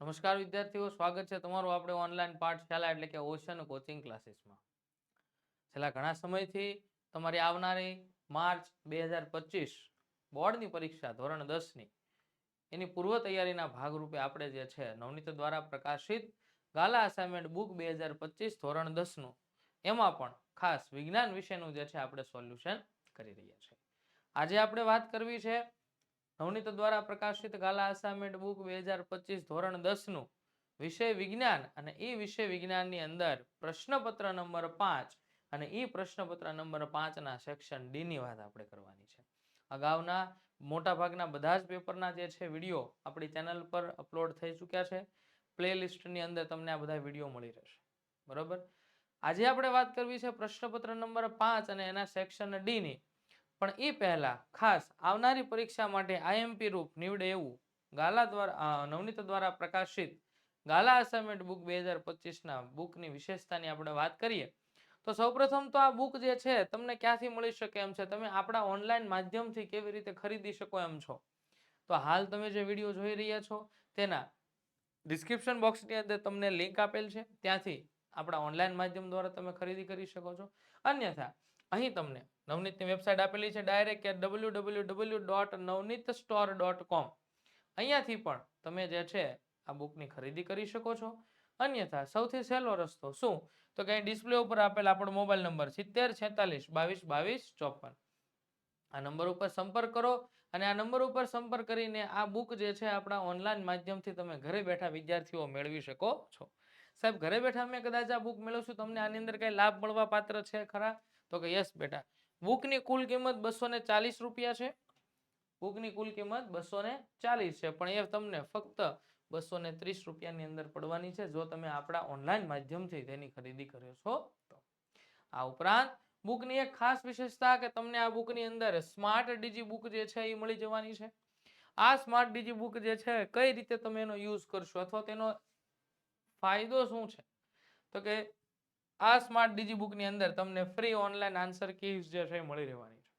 નમસ્કાર વિદ્યાર્થીઓ, સ્વાગત છે તમારું આપણે ઓનલાઈન પાઠશાલા એટલે કે ઓશન કોચિંગ ક્લાસીસમાં છેલ્લા ઘણા સમયથી તમારી આવનારી માર્ચ બે હજાર પચીસ બોર્ડની પરીક્ષા ધોરણ દસની, એની પૂર્વ તૈયારીના ભાગરૂપે આપણે જે છે નવનીત દ્વારા પ્રકાશિત ગાલા અસાઇનમેન્ટ બુક બે હજાર પચીસ ધોરણ દસનું, એમાં પણ ખાસ વિજ્ઞાન વિષયનું જે છે આપણે સોલ્યુશન કરી રહ્યા છીએ. આજે આપણે વાત કરવી છે નવનીત દ્વારા પ્રકાશિત ગાલા અસાઇનમેન્ટ બુક બે હજાર પચીસ ધોરણ દસનું. વિષય વિજ્ઞાન અને એ વિષય વિજ્ઞાનની અંદર પ્રશ્નપત્ર નંબર પાંચ અને એ પ્રશ્નપત્ર નંબર પાંચના સેક્શન ડીની વાત આપણે કરવાની છે. અગાઉના મોટાભાગના બધા જ પેપરના જે છે વીડિયો આપણી ચેનલ પર અપલોડ થઈ ચૂક્યા છે. પ્લે લિસ્ટની અંદર તમને આ બધા વીડિયો મળી રહેશે. બરોબર? આજે આપણે વાત કરવી છે પ્રશ્નપત્ર નંબર પાંચ અને એના સેક્શન ડી ની. પણ એ પહેલા ખાસ આવનારી પરીક્ષા માટે આઈએમપી રૂપ નીવડે એવું. ગાલા દ્વારા નવનીત દ્વારા પ્રકાશિત ગાલા અસાઇનમેન્ટ બુક બે હજાર પચીસના બુકની વિશેષતાની આપણે વાત કરીએ. તો સૌપ્રથમ તો આ બુક જે છે તમને ક્યાંથી મળી શકે એમ છે? તમે આપણા ઓનલાઈન માધ્યમથી કેવી રીતે ખરીદી શકો એમ છો? તો હાલ તમે જે વીડિયો જોઈ રહ્યા છો તેના ડિસ્ક્રિપ્શન બોક્સની અંદર તમને લિંક આપેલ છે. ત્યાંથી આપણા ઓનલાઈન માધ્યમ દ્વારા તમે ખરીદી કરી શકો છો. અન્યથા અહીં તમને નવનીતની વેબસાઇટ આપેલી છે ડાયરેક્ટ કે W W W dot Navneet store dot com અહીંયાથી પણ તમે જે છે આ બુકની ખરીદી કરી શકો છો. અન્યથા સૌથી સહેલો રસ્તો શું? તો કે ડિસ્પ્લે ઉપર આપેલ આપણો મોબાઈલ નંબર સિત્તેર છેતાલીસ બાવીસ બાવીસ ચોપન. આ નંબર ઉપર સંપર્ક કરો અને આ નંબર ઉપર સંપર્ક કરીને આ બુક જે છે આપણા ઓનલાઈન માધ્યમથી તમે ઘરે બેઠા વિદ્યાર્થીઓ મેળવી શકો છો. સાહેબ, ઘરે બેઠા મેં કદાચ આ બુક મેળવશું, તમને આની અંદર કઈ લાભ મળવા પાત્ર છે ખરા? તો કે યસ બેટા. બુકની કુલ કિંમત બસો ને ચાલીસ રૂપિયા છે. બુકની કુલ કિંમત બસો ને ચાલીસ છે. પણ એ તમને ફક્ત બસો ને ત્રીસ રૂપિયાની અંદર પડવાની છે. જો તમે આપણા ઓનલાઈન માધ્યમથી તેની ખરીદી કર્યો છો તો. આ ઉપરાંત બુકની એક ખાસ વિશેષતા કે તમને આ બુકની અંદર સ્માર્ટ ડીજી બુક જે છે એ મળી જવાની છે. આ સ્માર્ટ ડીજી બુક જે છે કઈ રીતે તમે એનો યુઝ કરશો? અથવા તેનો ફાયદો શું છે? તો કે આ સ્માર્ટ ડીજી બુકની અંદર તમને ફ્રી ઓનલાઈન આન્સર કીઝ જે છે મળી રહેવાની છે.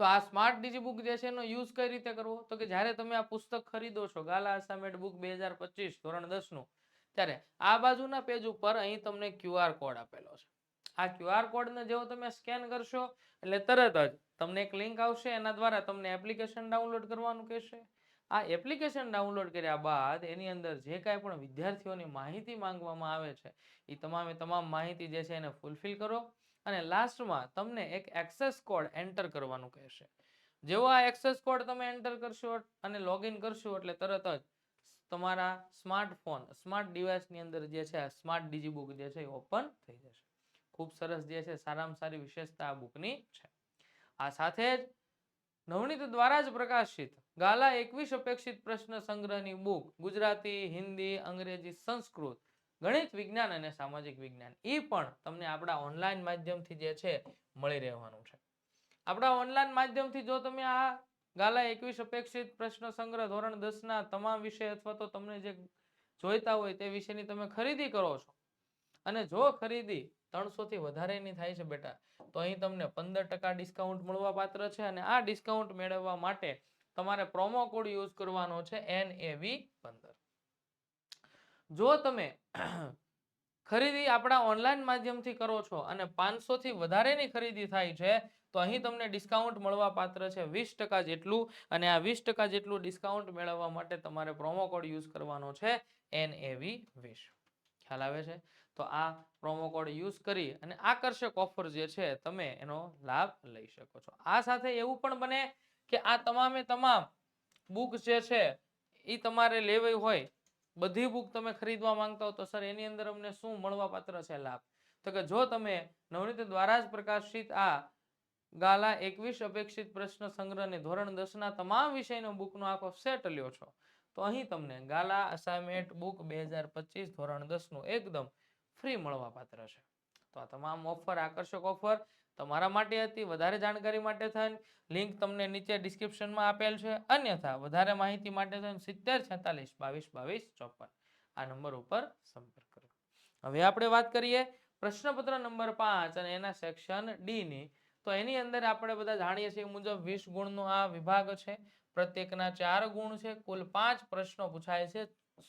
તો આ સ્માર્ટ ડીજી બુક જે છે એનો યુઝ કઈ રીતે કરવો? તો કે જ્યારે તમે આ પુસ્તક ખરીદો છો, ગાલા અસામેટ બુક બે હજાર પચીસ, ધોરણ દસનું, ત્યારે આ બાજુના પેજ ઉપર અહીં તમને ક્યુઆર કોડ આપેલો છે. આ ક્યુઆર કોડને જેવો તમે સ્કેન કરશો, એટલે તરત જ તમને એક લિંક આવશે, એના દ્વારા તમને એપ્લિકેશન ડાઉનલોડ કરવાનું કહેશે. આ એપ્લિકેશન ડાઉનલોડ કર્યા બાદ એની અંદર જે કાંઈ પણ વિદ્યાર્થીઓની માહિતી માંગવામાં આવે છે એ તમામે તમામ માહિતી જે છે એને ફૂલફિલ કરો અને લાસ્ટમાં તમને એક એક્સેસ કોડ એન્ટર કરવાનું કહેશે. જેવો આ એક્સેસ કોડ તમે એન્ટર કરશો અને લોગિન કરશો એટલે તરત જ તમારા સ્માર્ટફોન સ્માર્ટ ડિવાઇસની અંદર જે છે સ્માર્ટ ડીજી બુક જે છે એ ઓપન થઈ જશે. ખૂબ સરસ જે છે સારામાં સારી વિશેષતા આ બુકની છે. આ સાથે જ નવનીત દ્વારા જ પ્રકાશિત ગાલા એકવીસ અપેક્ષિત પ્રશ્ન સંગ્રહની બુક, ગુજરાતી, હિન્દી, અંગ્રેજી, સંસ્કૃત, ગણિત વિજ્ઞાન અને સામાજિક વિજ્ઞાન. એ પણ તમને આપણા ઓનલાઈન માધ્યમથી જે છે, મળી રહેવાનું છે. આપણા ઓનલાઈન માધ્યમથી જો તમે આ ગાલા એકવીસ અપેક્ષિત પ્રશ્ન સંગ્રહ ધોરણ દસના તમામ વિષય અથવા તો તમને જે જોઈતા હોય તે વિષયની તમે ખરીદી કરો છો. અને જો ખરીદી ત્રણસો થી વધારેની થાય છે બેટા, તો અહીં તમને પંદર ડિસ્કાઉન્ટ મળવા પાત્ર છે અને આ ડિસ્કાઉન્ટ મેળવવા માટે તમારે પ્રોમો કોડ યુઝ કરવાનો છે એન એ વી પંદર. જો તમે ખરીદી આપણા ઓનલાઈન માધ્યમથી કરો છો અને પાંચસો થી વધારેની ખરીદી થાય છે, તો અહીં તમને ડિસ્કાઉન્ટ મળવા પાત્ર છે વીસ ટકા જેટલું અને આ વીસ ટકા જેટલું ડિસ્કાઉન્ટ મેળવવા માટે તમારે પ્રોમો કોડ યુઝ કરવાનો છે એન એ વી વીસ ખ્યાલ આવે છે? તો આ પ્રોમો કોડ યુઝ કરી અને આકર્ષક ઓફર જે છે, તમે એનો લાભ લઈ શકો છો. આ સાથે એવું પણ બને કે આ તમામે તમામ બુક જે છે એ તમારે લેવી હોય, બધી બુક તમે ખરીદવા માંગતા હો તો સર એની અંદર અમને શું મળવા પાત્ર છે લાભ? તો કે જો તમે નવનીત દ્વારા જ પ્રકાશિત આ ગાલા એકવીસ અપેક્ષિત પ્રશ્ન સંગ્રહને ધોરણ દસના તમામ વિષયનો બુકનો આખો સેટ લ્યો છો, તો અહીં તમને ગાલા અસાઇનમેન્ટ બુક બે હજાર પચીસ ધોરણ દસનું એકદમ ફ્રી મળવા પાત્ર છે. તો આ તમામ ઓફર આકર્ષક ઓફર તમારા માટે હતી, વધારે જાણકારી માટે થઈને લિંક તમને નીચે ડિસ્ક્રિપ્શનમાં આપેલ છે. અન્યથા, વધારે માહિતી માટે થઈને સિત્તેર છેતાલીસ બાવીસ બાવીસ ચોપન. આ નંબર ઉપર સંપર્ક કરો. હવે આપણે વાત કરીએ પ્રશ્નપત્ર નંબર પાંચ અને એના સેક્શન ડીની. તો એની અંદર આપણે બધા જાણીએ છીએ મુજબ વીસ ગુણનો આ વિભાગ છે. પ્રત્યેકના ચાર ગુણ છે. કુલ પાંચ પ્રશ્નો પૂછાય છે.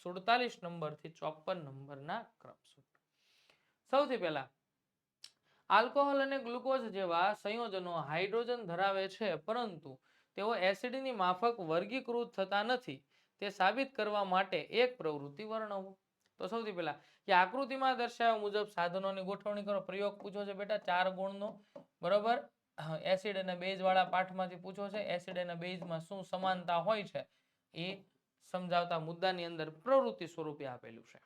સુડતાલીસ નંબરથી ચોપન નંબરના ક્રમ સૌથી પહેલા આલ્કોહોલ અને ગ્લુકોઝ જેવા સંયોજનો હાઇડ્રોજન ધરાવે છે, પરંતુ તેઓ એસિડની માફક વર્ગીકૃત થતા નથી. તે સાબિત કરવા માટે એક પ્રવૃત્તિ વર્ણવો. તો સૌથી પહેલા, કે આકૃતિમાં દર્શાવ્યા મુજબ સાધનોની ગોઠવણી કરો પ્રયોગ પૂછો છે બેટા, ચાર ગુણનો, બરોબર? એસિડ અને બેઝ વાળા પાઠમાંથી પૂછો છે, એસિડ અને બેઝમાં શું સમાનતા હોય છે? એ સમજાવતા મુદ્દાની અંદર પ્રવૃત્તિ સ્વરૂપે આપેલું છે.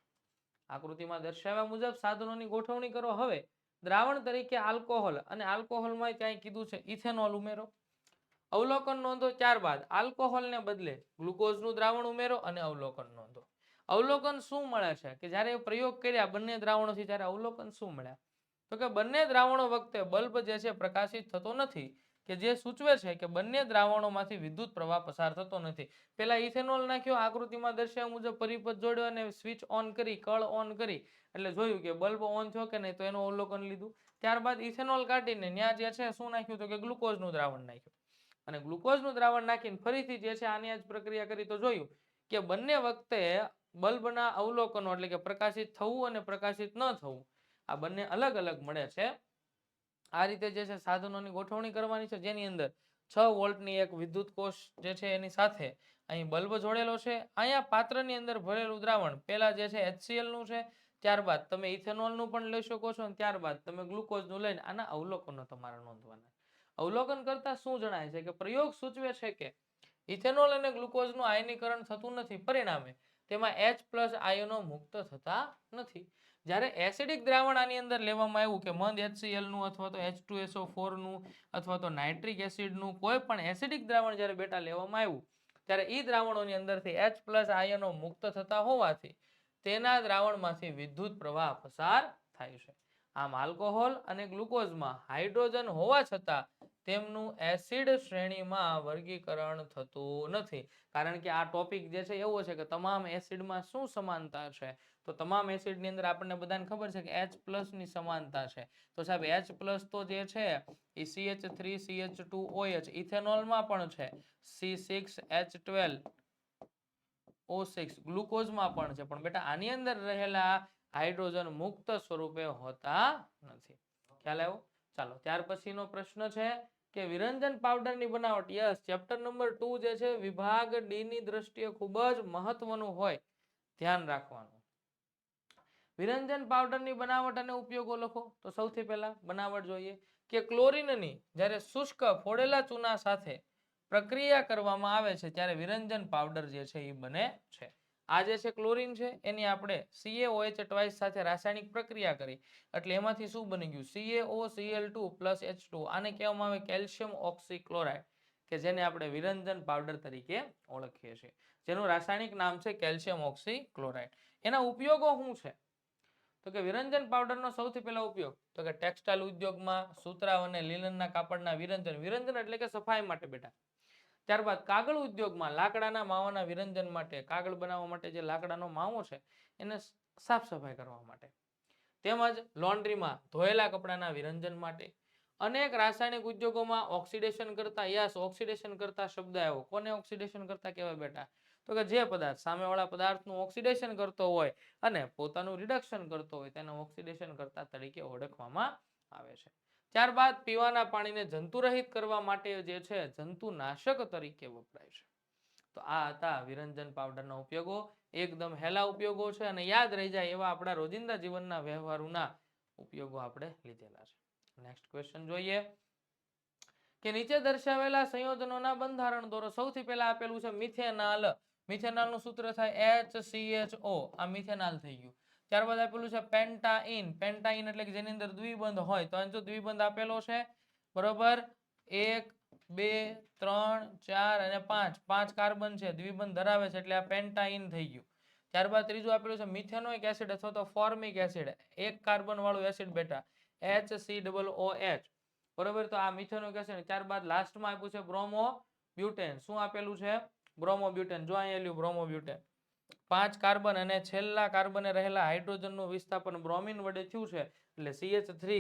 આકૃતિમાં દર્શાવ્યા મુજબ સાધનોની ગોઠવણી કરો હવે. દ્રાવણ તરીકે આલ્કોહોલ અને આલ્કોહોલમાં ક્યાંય કીધું છે? ઇથેનોલ ઉમેરો. અવલોકન નોંધો ત્યારબાદ આલ્કોહોલને બદલે ગ્લુકોઝનું દ્રાવણ ઉમેરો અને અવલોકન નોંધો. અવલોકન શું મળે છે? કે જ્યારે પ્રયોગ કર્યા બંને દ્રાવણોથી, ત્યારે અવલોકન શું મળ્યા? તો કે બંને દ્રાવણો વખતે બલ્બ જે છે, પ્રકાશિત થતો નથી. કે જે સૂચવે છે કે બંને દ્રાવણોમાંથી વિદ્યુત પ્રવાહ પસાર થતો નથી. પેલા ઇથેનોલ નાખ્યો, આકૃતિમાં દર્શાવ્યા મુજબ પરિપથ જોડ્યો અને સ્વિચ ઓન કરી, કળ ઓન કરી. એટલે જોયું કે બલ્બ ઓન થયો કે નહીં તો એનું અવલોકન લીધું. ત્યારબાદ ઇથેનોલ કાઢીને ત્યાં જે છે શું નાખ્યું તો કે ગ્લુકોઝનું દ્રાવણ નાખ્યું. અને ગ્લુકોઝનું દ્રાવણ નાખીને ફરીથી જે છે આની જ પ્રક્રિયા કરી તો જોયું કે બંને વખતે બલ્બના અવલોકનો એટલે કે પ્રકાશિત થવું અને પ્રકાશિત ન થવું આ બંને અલગ અલગ મળે છે. આ રીતે જે છે સાધનોની ગોઠવણી કરવાની છે, જેની અંદર છ વોલ્ટની એક વિદ્યુત કોષ જે છે એની સાથે અહીં બલ્બ જોડેલો છે. અહીંયા પાત્રની અંદર ભરેલું દ્રાવણ પેલા જે છે એચસીએલનું છે, ત્યારબાદ તમે ઇથેનોલનું પણ લઈ શકો છો અને ત્યારબાદ તમે ગ્લુકોઝનું લઈને આના અવલોકનો તમારે નોંધવાના. અવલોકન કરતા શું જણાય છે કે પ્રયોગ સૂચવે છે કે ઇથેનોલ અને ગ્લુકોઝનું આયનીકરણ થતું નથી પરિણામે તેમાં એચ પ્લસ આયનો મુક્ત થતા નથી. જ્યારે એસિડિક દ્રાવણ આની અંદર લેવામાં આવ્યું કે મંદ એચસીએલનું અથવા તો H2SO4 નું અથવા તો નાઇટ્રિક એસિડનું કોઈ પણ એસિડિક દ્રાવણ જ્યારે બેટા લેવામાં આવ્યું, ત્યારે એ દ્રાવણોની અંદરથી એચ પ્લસ આયનો મુક્ત થતા હોવાથી તેના દ્રાવણમાંથી વિદ્યુત પ્રવાહ પસાર થાય છે. આમ આલ્કોહોલ અને ગ્લુકોઝમાં હાઇડ્રોજન હોવા છતાં તેમનું એસિડ શ્રેણીમાં વર્ગીકરણ થતું નથી. કારણ કે આ ટોપિક જે છે એવો છે કે તમામ એસિડમાં શું સમાનતા છે? તો તમામ એસિડની અંદર આપણને બધાને ખબર છે કે એચની સમાનતા છે. તો સાહેબ એચ પ્લસ તો જે છે, એ CH3 CH2OH ઇથેનોલમાં પણ છે. C6H12 O6 ગ્લુકોઝમાં પણ છે. પણ બેટા, આની અંદર રહેલા હાઇડ્રોજન મુક્ત સ્વરૂપે હોતા નથી. ખ્યાલ આવ્યો? ચાલો, ત્યાર પછીનો પ્રશ્ન છે કે વિરંજન પાવડરની બનાવટ. યસ ચેપ્ટર નંબર ટુ જે છે, વિભાગ ડી ની દ્રષ્ટિએ ખૂબ જ મહત્વનું હોય. ધ્યાન રાખવાનું. વિરંજન પાવડરની બનાવટ અને ઉપયોગો લખો. તો સૌથી પહેલા બનાવટ જોઈએ કે ક્લોરિનની જ્યારે શુષ્ક ફોડેલા ચૂના સાથે પ્રક્રિયા કરવામાં આવે છે, ત્યારે વિરંજન પાવડર જે છે એ બને છે. આ જે છે ક્લોરિન છે, એની આપણે CaOH ટ્વાઇસ સાથે રાસાયણિક પ્રક્રિયા કરી. એટલે એમાંથી શું બની ગયું? CaOCl2 પ્લસ H2 આને કહેવામાં આવે કેલ્શિયમ ઓક્સીક્લોરાઇડ, કે જેને આપણે વિરંજન પાવડર તરીકે ઓળખીએ છીએ. જેનું રાસાયણિક નામ છે કેલ્શિયમ ઓક્સીક્લોરાઇડ. એના ઉપયોગો શું છે? તો કે વિરંજન પાવડરનો સૌથી પહેલો ઉપયોગ. તો કે ટેક્સટાઇલ ઉદ્યોગમાં સુતરાવ અને લિનનના કાપડના વિરંજન વિરંજન એટલે કે સફાઈ માટે બેટા ત્યારબાદ કાગળ ઉદ્યોગમાં લાકડાના માવાના વિરંજન માટે, કાગળ બનાવવા માટે જે લાકડાનો માવો છે, એને સાફ સફાઈ કરવા માટે. તેમજ લોન્ડ્રીમાં ધોયેલા કપડાના વિરંજન માટે. અનેક રાસાયણિક ઉદ્યોગોમાં ઓક્સિડેશન કરતા યસ, ઓક્સિડેશન કરતા શબ્દ આવ્યો. કોને ઓક્સિડેશન કરતા કહેવાય બેટા? તો કે જે પદાર્થ સામેવાળા પદાર્થનું ઓક્સિડેશન કરતો હોય અને પોતાનું રિડક્શન કરતો હોય તેને ઓક્સિડેશન કરતા તરીકે ઓળખવામાં આવે છે. ત્યારબાદ પીવાના પાણીને જંતુરહિત કરવા માટે જે છે જંતુનાશક તરીકે વપરાય છે. તો આ હતા વિરંજન પાવડરના ઉપયોગો. એકદમ હેલા ઉપયોગો છે અને યાદ રહી જાય એવા આપણા રોજિંદા જીવનના વ્યવહારોના ઉપયોગો આપણે લીધેલા છે. નેક્સ્ટ ક્વેશ્ચન જોઈએ. કે નીચે દર્શાવેલા સંયોજનોના બંધારણ દોરો. સૌથી પહેલા આપેલું છે મિથેનાલ મિથેનાલનું સૂત્ર થાય HCHO આ મિથેનાલ થઈ ગયું. ત્યારબાદ આપેલું છે પેન્ટાઇન. પેન્ટાઇન એટલે કે જેની અંદર દ્વિબંધ હોય. તો જો દ્વિબંધ આપેલો છે, બરોબર? એક, બે, ત્રણ, ચાર અને પાંચ. પાંચ કાર્બન છે, દ્વિબંધ ધરાવે છે એટલે આ પેન્ટાઇન થઈ ગયું. ત્યારબાદ ત્રીજું આપેલું છે મિથેનોઇક એસિડ અથવા તો ફોર્મિક એસિડ. એક કાર્બન વાળું એસિડ બેટા HCOOH બરોબર? તો આ મિથેનોઇક એસિડ. ત્યારબાદ લાસ્ટમાં આપ્યું છે બ્રોમો બ્યુટેન શું આપેલું છે? બ્રોમો બ્યુટેન જો અહીંયા લ્યું બ્રોમો બ્યુટેન પાંચ કાર્બન અને છેલ્લા કાર્બને રહેલા હાઇડ્રોજનનું વિસ્થાપન બ્રોમિન વડે થયું છે, એટલે CH3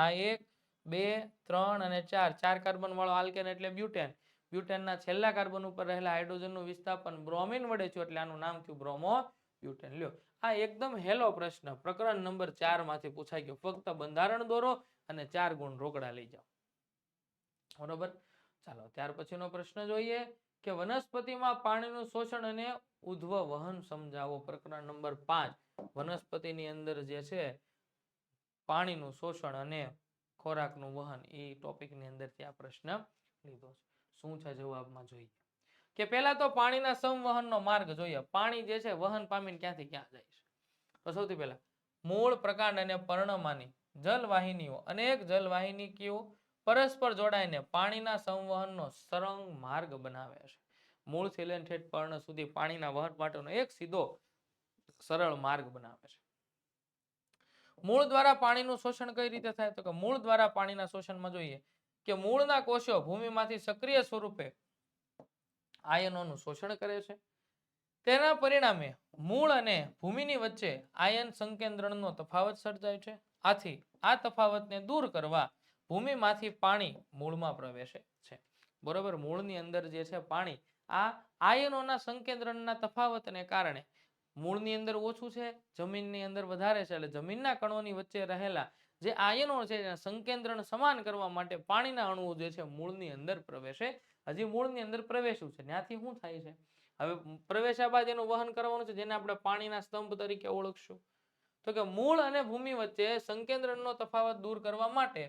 આ એક, બે, ત્રણ અને ચાર. ચાર કાર્બન વાળો આલ્કેન એટલે બ્યુટેન. બ્યુટેનના છેલ્લા કાર્બન ઉપર રહેલા હાઇડ્રોજનનું વિસ્થાપન બ્રોમિન વડે થયું, એટલે આનું નામ થયું બ્રોમો બ્યુટેન લ્યો, આ એકદમ હેલો પ્રશ્ન. પ્રકરણ નંબર ચારમાંથી પૂછાઈ ગયો. ફક્ત બંધારણ દોરો અને ચાર ગુણ રોકડા લઈ જાઓ. બરોબર? ચાલો, ત્યાર પછીનો પ્રશ્ન જોઈએ. કે વનસ્પતિમાં પાણીનું શોષણ અને ઉધ્વ વહન સમજાવો. પ્રકરણ નંબર પાંચ. વનસ્પતિની અંદર જે છે, પાણીનું શોષણ અને ખોરાકનું વહન, એ ટોપિકની અંદરથી આ પ્રશ્ન લીધો છે. શું છે જવાબમાં જોઈએ? કે પહેલા તો પાણીના સંવહનનો માર્ગ જોઈએ. પાણી જે છે, વહન પામીને ક્યાંથી ક્યાં જાય છે? તો સૌથી પહેલા, મૂળ પ્રકાંડ અને પર્ણમાની જલવાહિનીઓ. અનેક જલવાહિનીઓ પરસ્પર જોડાઈને પાણીના સંવહનનો સરંગ માર્ગ બનાવે છે. મૂળથી લઈને ઠેઠ પર્ણ સુધી પાણીના વહન માટેનો એક સીધો સરળ માર્ગ બનાવે છે. મૂળ દ્વારા પાણીનું શોષણ કઈ રીતે થાય? તો કે મૂળ દ્વારા પાણીના શોષણમાં જોઈએ કે મૂળના કોષો ભૂમિમાંથી સક્રિય સ્વરૂપે આયનોનું શોષણ કરે છે. તેના પરિણામે મૂળ અને ભૂમિની વચ્ચે આયન સંકેન્દ્રણનો તફાવત સર્જાય છે. આથી આ તફાવતને દૂર કરવા ભૂમિમાંથી પાણી મૂળમાં પ્રવેશે છે. બરોબર? મૂળની અંદર જે છે પાણી, આ આયનોના સંકેન્દ્રણના તફાવતને કારણે મૂળની અંદર ઓછું છે, જમીનની અંદર વધારે છે. એટલે જમીનના કણોની વચ્ચે રહેલા જે આયનો છે સંકેન્દ્રણ સમાન કરવા માટે પાણીના અણુઓ જે છે મૂળની અંદર પ્રવેશે. હજી મૂળની અંદર પ્રવેશ્યું છે. ત્યાંથી શું થાય છે? હવે પ્રવેશ્યા બાદ એનું વહન કરવાનું છે, જેને આપણે પાણીના સ્તંભ તરીકે ઓળખશું. તો કે મૂળ અને ભૂમિ વચ્ચે સંકેન્દ્રણનો તફાવત દૂર કરવા માટે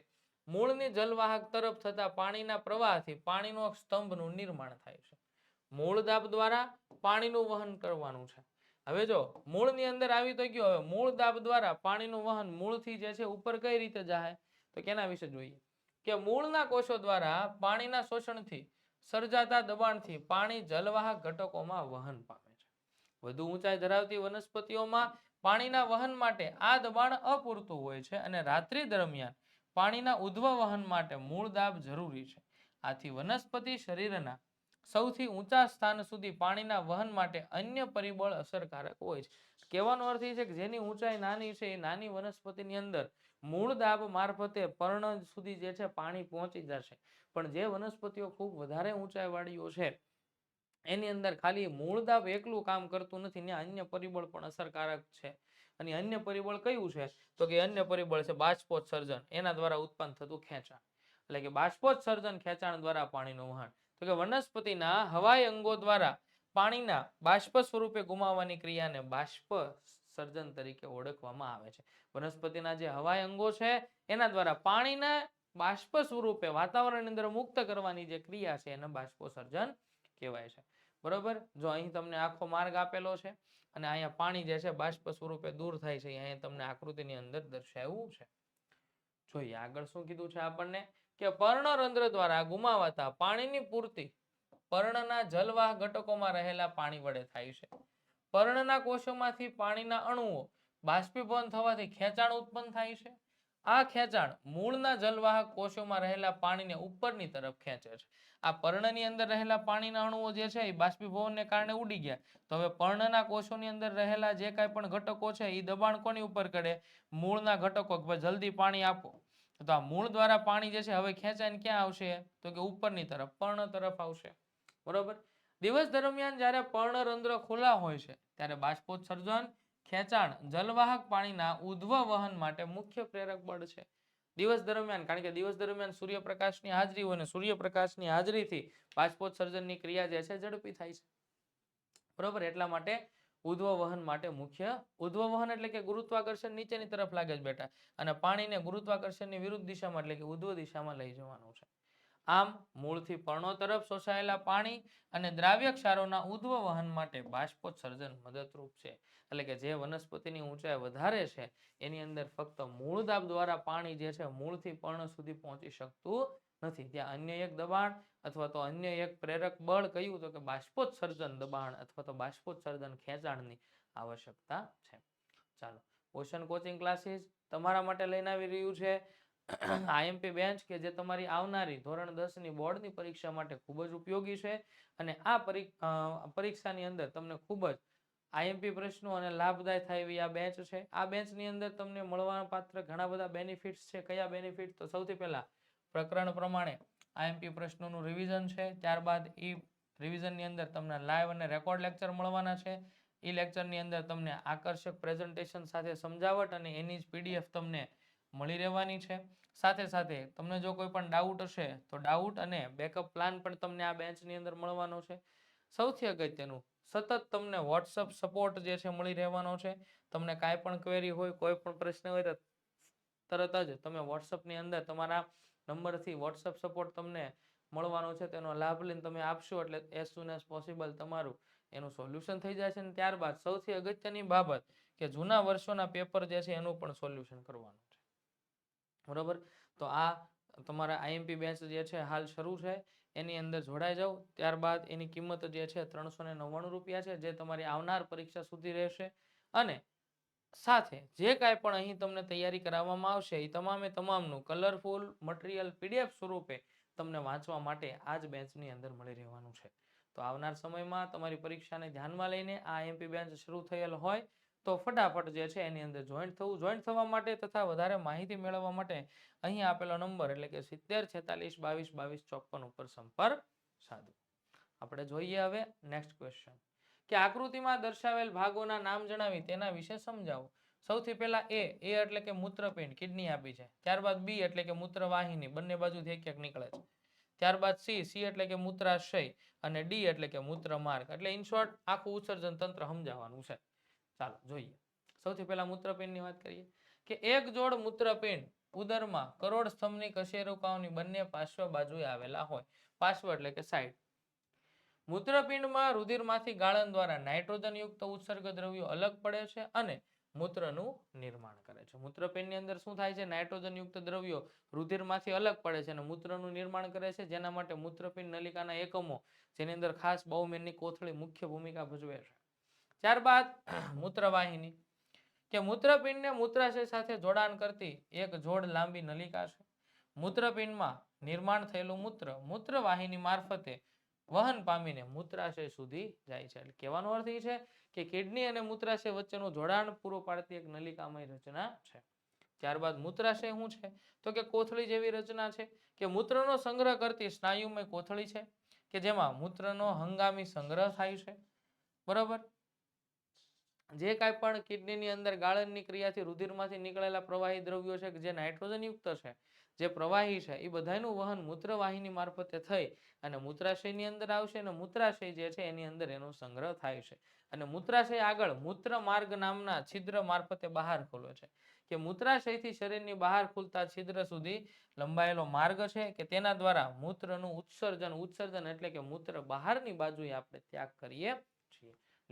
મૂળની જલવાહક તરફ થતા પાણીના પ્રવાહથી પાણીનો સ્તંભનું નિર્માણ થાય છે. મૂળ દાબ દ્વારા પાણીનું વહન કરવાનું છે. હવે જો મૂળની અંદર આવી તો ગયો, હવે મૂળ દાબ દ્વારા પાણીનું વહન મૂળથી જે છે ઉપર કઈ રીતે જાય તો કેના વિશે જોઈએ. કે મૂળના કોષો દ્વારા પાણીના શોષણથી સર્જાતા દબાણથી પાણી જલવાહક ઘટકોમાં વહન પામે છે. વધુ ઊંચાઈ ધરાવતી વનસ્પતિઓમાં પાણીના વહન માટે આ દબાણ અપૂરતું હોય છે અને રાત્રિ દરમિયાન પાણીના ઉધ્વ વહન માટે મૂળ દાબ જરૂરી છે. આથી વનસ્પતિ શરીરના સૌથી ઊંચા સ્થાન સુધી પાણીના વહન માટે અન્ય પરિબળ અસરકારક હોય છે. કહેવાનો અર્થ એ છે કે જેની ઊંચાઈ નાની છે એ નાની વનસ્પતિની અંદર મૂળ દાબ મારફતે પર્ણ સુધી જે છે પાણી પહોંચી જશે. પણ જે વનસ્પતિઓ ખૂબ વધારે ઊંચાઈવાળીઓ છે, એની અંદર ખાલી મૂળ દાબ એકલું કામ કરતું નથી ને અન્ય પરિબળ પણ અસરકારક છે. અને અન્ય પરિબળ કયું છે? તો કે અન્ય પરિબળ છે બાષ્પોત્સર્જન. એના દ્વારા ઉત્પન્ન થતું ખેંચાણ. એટલે કે બાષ્પોત્સર્જન ખેંચાણ દ્વારા પાણીનું વહાણ તો કે વનસ્પતિના હવાઈ અંગો દ્વારા પાણીના બાષ્પ સ્વરૂપે ગુમાવવાની ક્રિયાને બાષ્પ સર્જન તરીકે ઓળખવામાં આવે છે. વનસ્પતિના જે હવાઈ અંગો છે, એના દ્વારા પાણીને બાષ્પ સ્વરૂપે વાતાવરણની અંદર મુક્ત કરવાની જે ક્રિયા છે, એને બાષ્પોસર્જન કહેવાય છે. બરોબર? જો અહીં તમને આખો માર્ગ આપેલો છે અને અહીંયા પાણી જે છે બાષ્પ સ્વરૂપે દૂર થાય છે અહીંયા તમને આકૃતિની અંદર દર્શાવ્યું છે. જોઈએ, આગળ શું કીધું છે આપણને? કે પર્ણરંધ્ર દ્વારા ગુમાવાતા પાણીની પૂર્તિ પર્ણના જલવાહ ઘટકોમાં રહેલા પાણી વડે થાય છે. પર્ણના કોષોમાંથી પાણીના અણુઓ બાષ્પીભવન થવાથી ખેંચાણ ઉત્પન્ન થાય છે. આ ખેંચાણ મૂળના જલવાહક કોષોમાં રહેલા પાણીને ઉપરની તરફ ખેંચે છે. આ પર્ણની અંદર રહેલા પાણીના અણુઓ જે છે, એ બાષ્પીભવનને કારણે ઉડી ગયા. તો હવે પર્ણના કોષોની અંદર રહેલા જે કાંઈ પણ ઘટકો છે, એ દબાણ કોની ઉપર કરે? મૂળના ઘટકો કે જલ્દી પાણી આપો. તો આ મૂળ દ્વારા પાણી જે છે, હવે ખેંચાઈને ક્યાં આવશે? તો કે ઉપરની તરફ, પર્ણ તરફ આવશે. બરોબર? દિવસ દરમિયાન જ્યારે પર્ણરંધ્ર ખુલ્લા હોય છે, ત્યારે બાષ્પોત્સર્જન ખેંચાણ જલવાહક પાણીના ઉધ્વ વહન માટે મુખ્ય પ્રેરક બળ છે. દિવસ દરમિયાન, કારણ કે દિવસ દરમિયાન સૂર્યપ્રકાશની હાજરી હોય અને સૂર્યપ્રકાશની હાજરીથી બાષ્પોત્સર્જનની ક્રિયા જે છે ઝડપી થાય છે. બરોબર? એટલા માટે ઉધ્વ વહન માટે મુખ્ય ઉધ્વ વહન એટલે કે ગુરુત્વાકર્ષણ નીચેની તરફ લાગે છે બેટા. અને પાણીને ગુરુત્વાકર્ષણની વિરુદ્ધ દિશામાં એટલે કે ઉધ્વ દિશામાં લઈ જવાનું છે. આમ મૂળથી પર્ણો તરફ શોષાયેલા પાણી અને દ્રાવ્ય ક્ષારોના ઉધ્વ વહન માટે બાષ્પોત્સર્જન મદદરૂપ છે. એટલે કે જે વનસ્પતિની ઊંચાઈ વધારે છે, એની અંદર ફક્ત મૂળ દાબ દ્વારા પાણી જે છે, મૂળથી પર્ણ સુધી પહોંચી શકતું નથી. ત્યાં અન્ય એક દબાણ અથવા તો અન્ય એક પ્રેરક બળ કહ્યું તો કે બાષ્પોત્સર્જન દબાણ અથવા તો બાષ્પોત્સર્જન ખેંચાણની આવશ્યકતા છે. ચાલો ઓશન કોચિંગ ક્લાસીસ તમારા માટે લઈને આવી રહ્યું છે. આઈએમપી બેન્ચ કે જે તમારી આવનારી ધોરણ દસની બોર્ડની પરીક્ષા માટે ખૂબ જ ઉપયોગી છે. અને આ પરી- પરીક્ષાની અંદર તમને ખૂબ જ આઈએમપી પ્રશ્નો અને લાભદાય થાય એવી આ બેન્ચ છે. આ બેન્ચની અંદર તમને મળવાના પાત્ર ઘણા બધા બેનિફિટ્સ છે. કયા બેનિફિટ તો સૌથી પહેલા પ્રકરણ પ્રમાણે આઈએમપી પ્રશ્નોનું રિવિઝન છે. ત્યારબાદ એ રિવિઝનની અંદર તમને લાઈવ અને રેકોર્ડ લેક્ચર મળવાના છે. એ લેક્ચરની અંદર તમને આકર્ષક પ્રેઝન્ટેશન સાથે સમજાવટ અને એની જ પીડીએફ તમને મળી રહેવાની છે. સાથે સાથે તમને જો કોઈ પણ ડાઉટ હશે તો ડાઉટ અને બેકઅપ પ્લાન પણ તમને આ બેન્ચની અંદર મળવાનો છે. સૌથી અગત્યનું સતત તમને વોટ્સઅપ સપોર્ટ જે છે મળી રહેવાનો છે. તમને કાંઈ પણ ક્વેરી હોય, કોઈ પણ પ્રશ્ન હોય તો તરત જ તમે વોટ્સઅપની અંદર તમારા નંબરથી વોટ્સઅપ સપોર્ટ તમને મળવાનો છે. તેનો લાભ લઈને તમે આપશો એટલે એઝ સુન એઝ પોસિબલ તમારું એનું સોલ્યુશન થઈ જાય છે. અને ત્યારબાદ સૌથી અગત્યની બાબત કે જૂના વર્ષોના પેપર જે છે એનું પણ સોલ્યુશન કરવાનું છે. બરોબર? તો આ તમારા આઈએમપી બેચ જે છે હાલ શરૂ છે. એની અંદર જોડાઈ જાઓ. ત્યારબાદ એની કિંમત જે છે ત્રણસો નવ્વાણું રૂપિયા છે, જે તમારી આવનાર પરીક્ષા સુધી રહેશે. અને સાથે જે કાંઈ પણ અહીં તમને તૈયારી કરાવવામાં આવશે, એ તમામે તમામનું કલરફુલ મટીરિયલ પીડીએફ સ્વરૂપે તમને વાંચવા માટે આ જ બેન્ચની અંદર મળી રહેવાનું છે. તો આવનાર સમયમાં તમારી પરીક્ષાને ધ્યાનમાં લઈને આ એમપી બેન્ચ શરૂ થયેલ હોય તો ફટાફટ જે છે એની અંદર જોઈન્ટ થવું. જોઈન્ટ થવા માટે તથા વધારે માહિતી મેળવવા માટે અહીં આપેલો નંબર એટલે કે સિત્તેર, છેતાલીસ, બાવીસ બાવીસ, ચોપન ઉપર સંપર્ક સાધો. આપણે જોઈએ હવે નેક્સ્ટ ક્વેશ્ચન કે આકૃતિમાં દર્શાવેલ ભાગોના નામ જણાવી તેના વિશે સમજાવો. સૌથી પહેલા એ એ એટલે કે મૂત્રપિંડ, કિડની આપી છે. ત્યારબાદ બી એટલે કે મૂત્રવાહિની, બંને બાજુથી એક એક નીકળે છે. ત્યારબાદ સી સી એટલે કે મૂત્રાશય અને ડી એટલે કે મૂત્રમાર્ગ. એટલે ઇન શોર્ટ આખું ઉત્સર્જન તંત્ર સમજાવવાનું છે. ચાલો, જોઈએ. સૌથી પહેલા મૂત્રપિંડની વાત કરીએ કે એક જોડ મૂત્રપિંડ ઉદરમાં કરોડ સ્તંભની કશેરુકાઓની બંને પાર્શ્વ બાજુએ આવેલા હોય. પાર્શ્વ એટલે કે સાઈડ મૂત્રપિંડમાં રુધિરમાંથી ગાળણ દ્વારા નાઇટ્રોજન યુક્ત ઉત્સર્ગ દ્રવ્યો અલગ પડે છે અને મૂત્રનું નિર્માણ કરે છે. મૂત્રપિંડની અંદર શું થાય છે? નાઇટ્રોજન યુક્ત દ્રવ્યો રુધિરમાંથી અલગ પડે છે અને મૂત્રનું નિર્માણ કરે છે. જેના માટે મૂત્રપિંડ નલિકાના એકમો, જેની અંદર ખાસ બહુમેનની કોથળી મુખ્ય ભૂમિકા ભજવે છે. ત્યારબાદ મૂત્રવાહિની. કે મૂત્રપિંડને મૂત્રાશય સાથે જોડાણ કરતી એક જોડ લાંબી નલિકા છે. મૂત્રપિંડમાં નિર્માણ થયેલું મૂત્ર, મૂત્રવાહિની મારફતે વહન પામીને મૂત્રાશય સુધી જાય છે. એટલે કહેવાનો અર્થ એ છે કે કિડની અને મૂત્રાશય વચ્ચેનું જોડાણ પૂરું પાડતી એક નલિકામય રચના છે. ત્યારબાદ મૂત્રાશય શું છે? તો કે કોથળી જેવી રચના છે કે મૂત્રનો સંગ્રહ કરતી સ્નાયુમય કોથળી છે કે જેમાં મૂત્રનો હંગામી સંગ્રહ થાય છે. બરાબર? જે કાંઈ પણ કિડનીની અંદર ગાળણની ક્રિયાથી રુધિરમાંથી નીકળેલા પ્રવાહી દ્રવ્યો છે કે જે નાઇટ્રોજનયુક્ત છે, જે પ્રવાહી છે એ બધાનું વહન મૂત્રવાહિની મારફતે થઈ અને મૂત્રાશયની અંદર આવશે અને મૂત્રાશય જે છે એની અંદર એનો સંગ્રહ થાય છે. અને મૂત્રાશય આગળ મૂત્ર માર્ગ નામના છિદ્ર મારફતે બહાર ખુલે છે. કે મૂત્રાશયથી શરીરની બહાર ખુલતા છિદ્ર સુધી લંબાયેલો માર્ગ છે કે તેના દ્વારા મૂત્રનું ઉત્સર્જન ઉત્સર્જન એટલે કે મૂત્ર બહારની બાજુએ આપણે ત્યાગ કરીએ.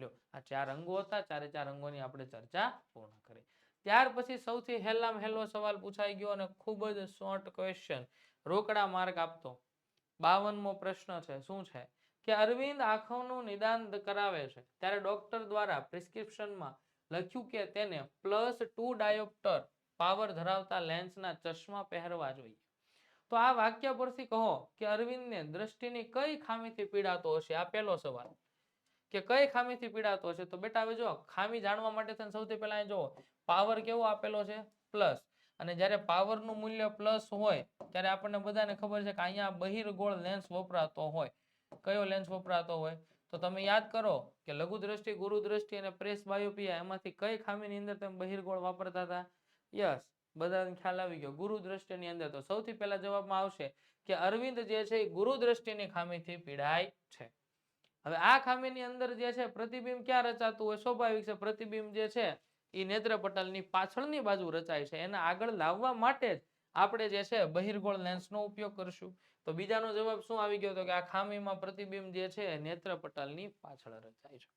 લ્યો, આ ચાર અંગો હતા, ચારે ચાર અંગોની આપણે ચર્ચા પૂર્ણ કરી. ત્યાર પછી સૌથી હેલામ હેલો સવાલ પૂછાઈ ગયો અને ખૂબ જ શોર્ટ ક્વેશ્ચન રોકડા માર્ક આપતો. બાવનમો પ્રશ્ન છે, શું છે? કે અરવિંદ આંખોનું નિદાન કરાવે છે. ત્યારે ડોક્ટર દ્વારા પ્રિસ્ક્રિપ્શનમાં લખ્યું કે તેને પ્લસ ટુ ડાયોપ્ટર પાવર ધરાવતા લેન્સના ચશ્મા પહેરવા જોઈએ. તો આ વાક્ય પરથી કહો કે અરવિંદને દ્રષ્ટિની કઈ ખામીથી પીડાતો હશે? આ પહેલો સવાલ. કે કઈ ખામીથી પીડાતો હશે તો બેટા, હવે જો, ખામી જાણવા માટે થઈને સૌથી પહેલા અહીં જુઓ. પાવર કેવો આપેલો છે? પ્લસ અને જ્યારે પાવરનું મૂલ્ય પ્લસ હોય, ત્યારે આપણને બધાને ખબર છે કે અહીંયા બહિર્ગોળ લેન્સ વપરાતો હોય. કયો લેન્સ વપરાતો હોય? તો તમે યાદ કરો કે લઘુ દ્રષ્ટિ ગુરુ દ્રષ્ટિ અને પ્રેસ બાયોપિયા એમાંથી કઈ ખામીની અંદર તમે બહિર્ગોળ વાપરતા હતા? યસ બધાને ખ્યાલ આવી ગયો. ગુરુ દ્રષ્ટિની અંદર. તો સૌથી પહેલા જવાબમાં આવશે કે અરવિંદ જે છે એ ગુરુ દ્રષ્ટિની ખામીથી પીડાય છે. હવે આ ખામીની અંદર જે છે પ્રતિબિંબ ક્યાં રચાતું હોય? સ્વાભાવિક છે, પ્રતિબિંબ જે છે એ નેત્રપટલની પાછળની બાજુ રચાય છે. એને આગળ લાવવા માટે જ આપણે જે છે બહિર્ગોળ લેન્સનો ઉપયોગ કરશું. તો બીજાનો જવાબ શું આવી ગયો? તો કે આ ખામીમાં પ્રતિબિંબ જે છે નેત્રપટલની પાછળ રચાય છે.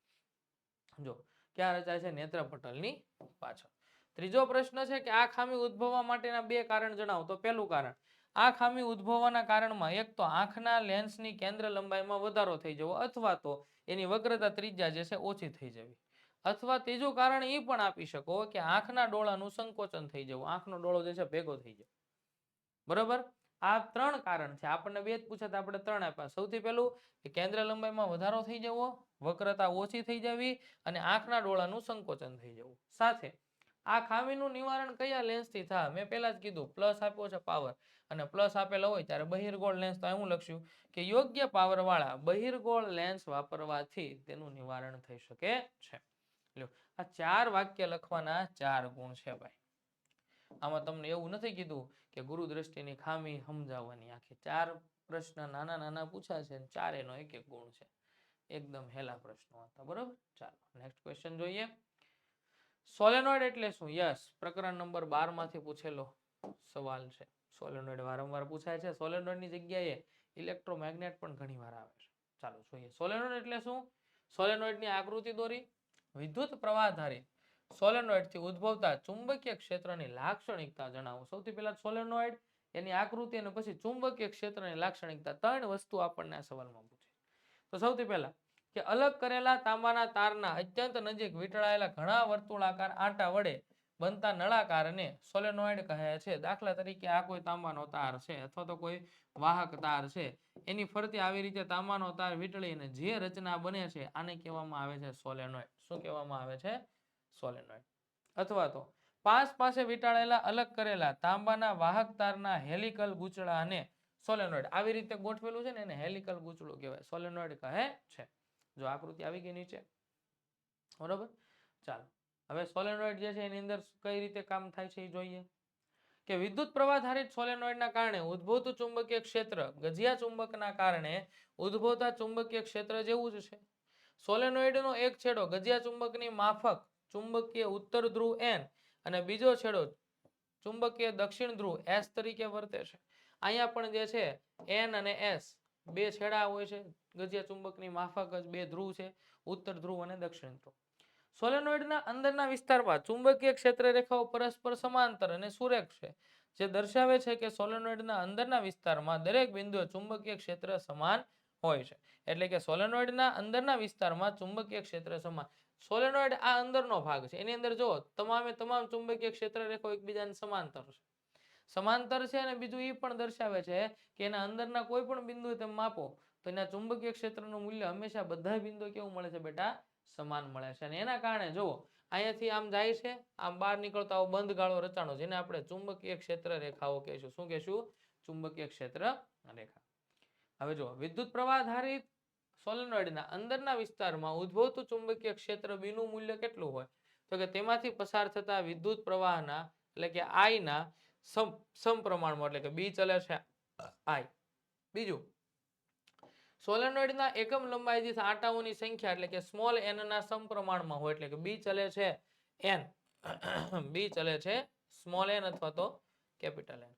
જો, ક્યાં રચાય છે? નેત્રપટલની પાછળ. ત્રીજો પ્રશ્ન છે કે આ ખામી ઉદ્ભવવા માટેના બે કારણ જણાવો. તો પહેલું કારણ આ ખામી ઉદ્ભવવાના કારણમાં એક તો આંખના લેન્સની કેન્દ્ર લંબાઈમાં વધારો થઈ જવો અથવા તો એની વક્રતા ત્રિજ્યા જે છે ઓછી થઈ જવી. અથવા ત્રીજું કારણ એ પણ આપી શકો કે આંખના ડોળાનું સંકોચન થઈ જવું. આંખનો ડોળો જે છે ભેગો થઈ જાય બરોબર? આ ત્રણ કારણ છે. આપણને બે જ પૂછે તો આપણે ત્રણ આપ્યા. સૌથી પહેલું કે કેન્દ્ર લંબાઈમાં વધારો થઈ જવો, વક્રતા ઓછી થઈ જવી અને આંખના ડોળાનું સંકોચન થઈ જવું. સાથે આ ખામીનું નિવારણ કયા લેન્સથી થાય? મેં પહેલા જ કીધું પ્લસ આપ્યો છે પાવર અને પ્લસ આપેલો હોય ત્યારે બહિર્ગોળ લેન્સ તો હું લખ્યું કે યોગ્ય પાવરવાળા બહિર્ગોળ લેન્સ વાપરવાથી તેનું નિવારણ થઈ શકે છે. લ્યો, આ ચાર વાક્ય લખવાના ચાર ગુણ છે ભાઈ. આમાં તમને એવું નથી કીધું કે ગુરુ દ્રષ્ટિની ખામી સમજાવવાની. આખી ચાર પ્રશ્ન નાના નાના પૂછ્યા છે ચારેનો એક એક ગુણ છે. એકદમ હેલા પ્રશ્નો હતા, બરોબર? ચાલો નેક્સ્ટ ક્વેશ્ચન જોઈએ. સોલેનોઇડ એટલે શું? યસ. પ્રકરણ નંબર બારમાંથી પૂછેલો સવાલ છે. સોલેનોઇડ વારંવાર પૂછાય છે. સોલેનોઇડની જગ્યાએ ઇલેક્ટ્રોમેગ્નેટ પણ ઘણી વાર આવે છે. ચાલો જોઈએ. સોલેનોઇડ એટલે શું? સોલેનોઇડની આકૃતિ દોરી. વિદ્યુત પ્રવાહધારી સોલેનોઇડથી ઉદ્ભવતા ચુંબકીય ક્ષેત્રની લાક્ષણિકતા જણાવો. સૌથી પહેલા સોલેનોઇડ, એની આકૃતિ અને પછી ચુંબકીય ક્ષેત્રની લાક્ષણિકતા. ત્રણ વસ્તુ આપણને આ સવાલમાં પૂછે. તો સૌથી પહેલા કે અલગ કરેલા તાંબાના તારના અત્યંત નજીક વીંટળાયેલા ઘણા વર્તુળાકાર આંટા વડે બનતા નળાકારને સોલેનોઇડ કહે છે. દાખલા તરીકે આ કોઈ તાંબાનો તાર છે અથવા તો કોઈ વાહક તાર છે. એની ફરતે આવી રીતે તાંબાનો તાર વીંટળીને જે રચના બને છે આને કહેવામાં આવે છે સોલેનોઇડ. શું કહેવામાં આવે છે? સોલેનોઇડ. અથવા તો પાસ પાસે વીંટાળેલા અલગ કરેલા તાંબાના વાહક તારના હેલિકલ ગૂંચળાને સોલેનોઇડ. આવી રીતે ગોઠવેલું છે ને એને હેલિકલ ગૂંચળું કહેવાય. સોલેનોઇડ કહે છે. જો આકૃતિ આવી ગઈ નીચે. બરોબર? ચાલો. હવે સોલેનોઇડ જે છે એની અંદર કઈ રીતે કામ થાય છે એ જોઈએ. કે વિદ્યુત પ્રવાધારિત સોલેનોઇડના કારણે ઉદ્ભવતું ચુંબકીય ક્ષેત્ર, ગજિયા ચુંબકના કારણે ઉદ્ભવતા ચુંબકીય ક્ષેત્ર જેવું જ છે. સોલેનોઇડનો એક છેડો ગજિયા ચુંબકની માફક ચુંબકીય ઉત્તર ધ્રુવ એન અને બીજો છેડો ચુંબકીય દક્ષિણ ધ્રુવ એસ તરીકે વર્તે છે. અહીંયા પણ જે છે એન અને એસ બે છેડા હોય છે, ગજિયા ચુંબકની માફક જ બે ધ્રુવ છે, ઉત્તર ધ્રુવ અને દક્ષિણ ધ્રુવ. સોલેનોઇડના અંદરના વિસ્તારમાં ચુંબકીય ક્ષેત્ર રેખાઓ પરસ્પર સમાંતર અને સુરેખ છે, જે દર્શાવે છે કે સોલેનોઇડના અંદરના વિસ્તારમાં દરેક બિંદુએ ચુંબકીય ક્ષેત્ર સમાન હોય છે. એટલે કે સોલેનોઇડના અંદરના વિસ્તારમાં ચુંબકીય ક્ષેત્ર સમાન. સોલેનોઇડ આ અંદરનો ભાગ છે. એની અંદર જો તમામે તમામ ચુંબકીય ક્ષેત્ર રેખાઓ એકબીજાને સમાંતર છે. સમાંતર છે અને બીજું એ પણ દર્શાવે છે કે એના અંદરના કોઈ પણ બિંદુ તમે માપો, તો એના ચુંબકીય ક્ષેત્રનું મૂલ્ય હંમેશા બધા બિંદુ કેવું મળે છે બેટા? સમાન મળે છે. અને એના કારણે જુઓ, અહીંયાથી આમ જાય છે, આમ બહાર નીકળતો આવો બંધ ગાળો રચાણો, જેને આપણે ચુંબકીય ક્ષેત્ર રેખાઓ કહીશું. શું કહેશું? ચુંબકીય ક્ષેત્ર રેખા. હવે જુઓ, વિદ્યુત પ્રવાહ ધારિત સોલેનોઇડના અંદરના વિસ્તારમાં ઉદ્ભવતું ચુંબકીય ક્ષેત્ર બીનું મૂલ્ય કેટલું હોય? તો કે તેમાંથી પસાર થતા વિદ્યુત પ્રવાહના, એટલે કે I ના સમ, સમપ્રમાણમાં એટલે કે બી ચલે છે આઈ. બીજું. સોલેનોઇડના એકમ લંબાઈ દીઠ આંટાઓની સંખ્યા એટલે કે સ્મોલ એન ના સમપ્રમાણમાં હોય એટલે કે બી ચલે છે એન બી ચલે છે સ્મોલ એન અથવા તો કેપિટલ એન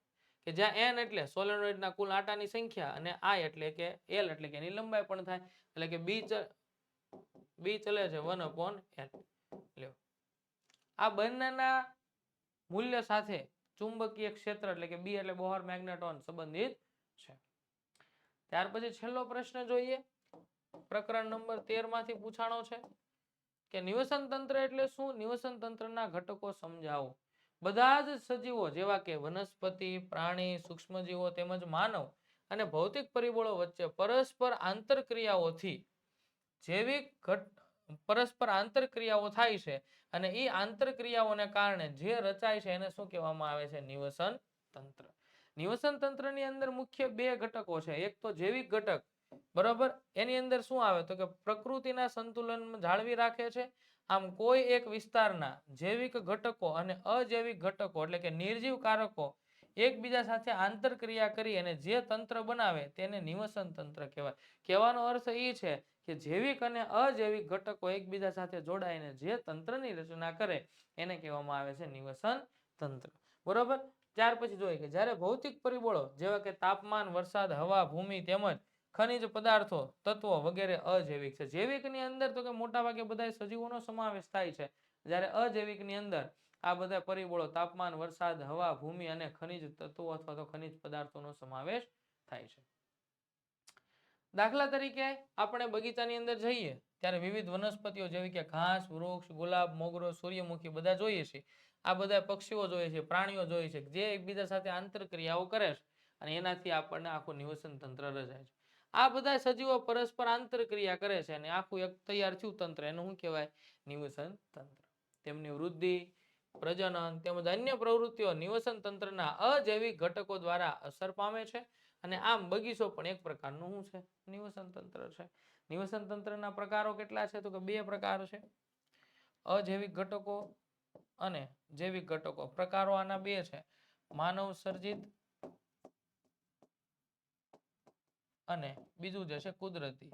કે જ્યાં એન એટલે સોલેનોઇડના કુલ આંટાની સંખ્યા અને આઈ એટલે કે એલ એટલે કે એની લંબાઈ પણ થાય, એટલે કે બી બી ચલે છે વન અપોન એન લ્યો. આ બંનેના મૂલ્ય સાથે ચુંબકીય ક્ષેત્ર એટલે કે બી એટલે બોહર મેગ્નેટોન સંબંધિત છે. ત્યાર પછી છેલ્લો પ્રશ્ન જોઈએ. પ્રકરણ નંબર તેરમાંથી પૂછાણો છે કે નિવસન તંત્ર એટલે શું? નિવસન તંત્રના ઘટકો સમજાવો. બધા જ સજીવો જેવા કે વનસ્પતિ, પ્રાણી, સૂક્ષ્મજીવો તેમજ માનવ અને ભૌતિક પરિબળો વચ્ચે પરસ્પર આંતરક્રિયાઓથી જૈવિક ઘટ પરસ્પર આંતરક્રિયાઓ થાય છે અને એ આંતરક્રિયાઓને કારણે જે રચાય છે એને શું કહેવામાં આવે છે? નિવસન તંત્ર. નિવસન તંત્રની અંદર મુખ્ય બે ઘટકો છે. એક તો જૈવિક ઘટક, બરાબર? એની અંદર શું આવે? તો કે પ્રકૃતિના સંતુલન જાળવી રાખે છે. આમ કોઈ એક વિસ્તારના જૈવિક ઘટકો અને અજૈવિક ઘટકો એટલે કે નિર્જીવ કારકો એકબીજા સાથે આંતરક્રિયા કરી અને જે તંત્ર બનાવે તેને નિવસન તંત્ર કહેવાય. કહેવાનો અર્થ એ છે કે જૈવિક અને અજૈવિક ઘટકો એકબીજા સાથે જોડાઈને જે તંત્રની રચના કરે, એને કહેવામાં આવે છે નિવસન તંત્ર. બરોબર? ત્યાર પછી જોઈએ કે જ્યારે ભૌતિક પરિબળો જેવા કે તાપમાન, વરસાદ, હવા, ભૂમિ તેમજ ખનિજ પદાર્થો, તત્વો વગેરે અજૈવિક છે. જૈવિકની અંદર તો કે મોટા ભાગે બધા સજીવોનો સમાવેશ થાય છે. જ્યારે અજૈવિકની અંદર આ બધા પરિબળો તાપમાન, વરસાદ, હવા, ભૂમિ અને ખનિજ તત્વો અથવા તો ખનિજ પદાર્થોનો સમાવેશ થાય છે. દાખલા તરીકે આપણે બગીચાની અંદર જઈએ, ત્યારે વિવિધ વનસ્પતિઓ જેવી કે ઘાસ, વૃક્ષ, ગુલાબ, મોગરો, સૂર્યમુખી બધા જોઈએ છીએ આ બધા પક્ષીઓ જોઈએ છે, પ્રાણીઓ જોઈએ છે, જે એકબીજા સાથે આંતરક્રિયાઓ કરે છે અને એનાથી આપણને આખું નિવસન તંત્ર રચાય છે. આ બધા સજીવો પરસ્પર આંતરક્રિયા કરે છે અને આખું એક તૈયાર થયું તંત્ર, એનું શું કહેવાય? નિવસન તંત્ર. તેમની વૃદ્ધિ, પ્રજનન તેમજ અન્ય પ્રવૃત્તિઓ નિવસન તંત્રના અજૈવિક ઘટકો દ્વારા અસર પામે છે. અને આમ બગીચો પણ એક પ્રકારનું શું છે? નિવસન તંત્ર છે. નિવસન તંત્રના પ્રકારો કેટલા છે? તો કે બે પ્રકાર છે. અજૈવિક ઘટકો અને જૈવિક ઘટકો. પ્રકારો આના બે છે. માનવ સર્જિત અને બીજું જે છે કુદરતી.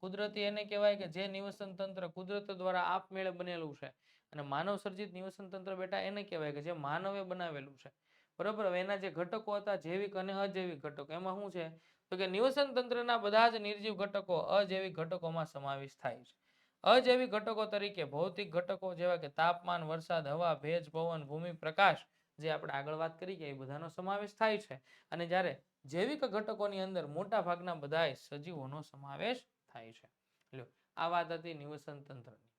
કુદરતી એને કહેવાય કે જે નિવસન તંત્ર કુદરત દ્વારા આપમેળે બનેલું છે. અને માનવ સર્જિત નિવસન તંત્ર બેટા એને કહેવાય કે જે માનવે બનાવેલું છે. બરાબર? હવે એના જે ઘટકો હતા, જૈવિક અને અજૈવિક ઘટકો, એમાં શું છે? તો કે નિવસન તંત્રના બધા જ નિર્જીવ ઘટકો અજૈવિક ઘટકોમાં સમાવેશ થાય છે. અજૈવિક ઘટકો તરીકે ભૌતિક ઘટકો જેવા કે તાપમાન, વરસાદ, હવા, ભેજ, પવન, ભૂમિ, પ્રકાશ, જે આપણે આગળ વાત કરી કે એ બધાનો સમાવેશ થાય છે. અને જ્યારે જૈવિક ઘટકોની અંદર મોટા ભાગના બધા સજીવોનો સમાવેશ થાય છે. લ્યો, આ વાત હતી નિવસન તંત્રની.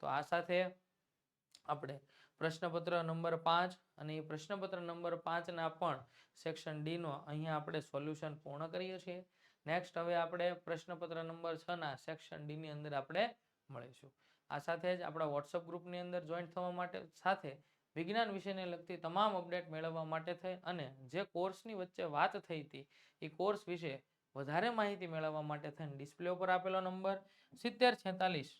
તો આ સાથે આપણે પ્રશ્નપત્ર નંબર પાંચ અને એ પ્રશ્નપત્ર નંબર પાંચના પણ સેક્શન ડીનો અહીંયા આપણે સોલ્યુશન પૂર્ણ કરીએ છીએ. નેક્સ્ટ હવે આપણે પ્રશ્નપત્ર નંબર છ ના સેક્શન ડી ની અંદર આપણે મળીશું. આ સાથે જ આપણા વોટ્સઅપ ગ્રુપની અંદર જોઈન્ટ થવા માટે સાથે વિજ્ઞાન વિષયને લગતી તમામ અપડેટ મેળવવા માટે થઈ અને જે કોર્સની વચ્ચે વાત થઈ હતી, એ કોર્સ વિશે વધારે માહિતી મેળવવા માટે થઈને ડિસ્પ્લે ઉપર આપેલો નંબર સિત્તેર છેતાલીસ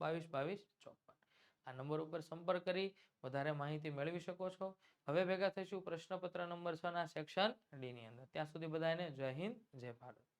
બાવીસ બાવીસ ચોપન આ નંબર ઉપર સંપર્ક કરી વધારે માહિતી મેળવી શકો છો. હવે ભેગા થઈશું પ્રશ્નપત્ર નંબર છ ના સેક્શન ડી ની અંદર. ત્યાં સુધી બધાને જય હિન્દ, જય ભારત.